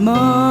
more.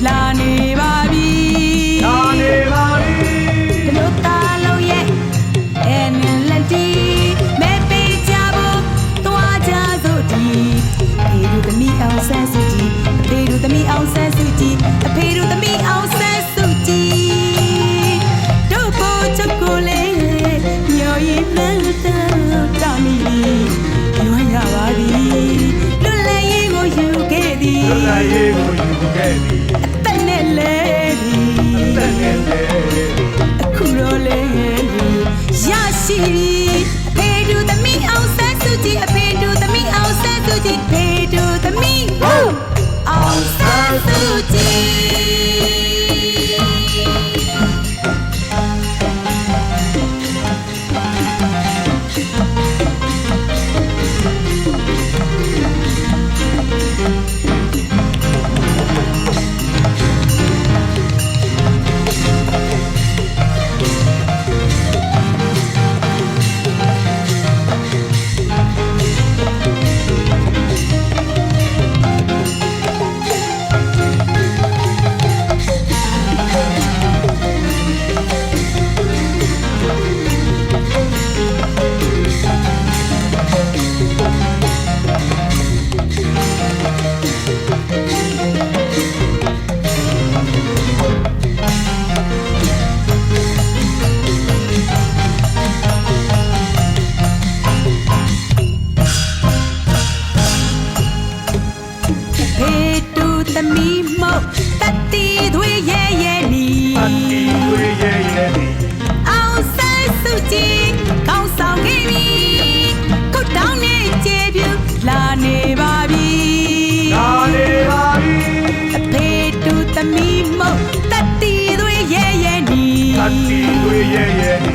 la လွတ်လပ်ရေးကိုယူခဲ့သည်တက်နဲ့လဲသည်တက်နဲ့လဲသည်အခုတော့လဲသည်ရရှိပြီဖေတူသမီးအောင်ဆန်းစုကြည်အဖေတူသမီးအောင်ဆန်းစုကြည်ဖေတူသမီးအောင်ဆန်းစုကြည် ရဲရဲနီအန်တီဝေရဲရဲနီအောင်ဆန်းစုကြည်ကောင်းဆောင်ခဲ့ပြီကုတ်တောင်းနေခြေပြူလာနေပါပြီလာနေပါပြီအဖေတူသမီးမို့တတ်တီသွေးရဲရဲနီတတ်တီသွေးရဲရဲနီ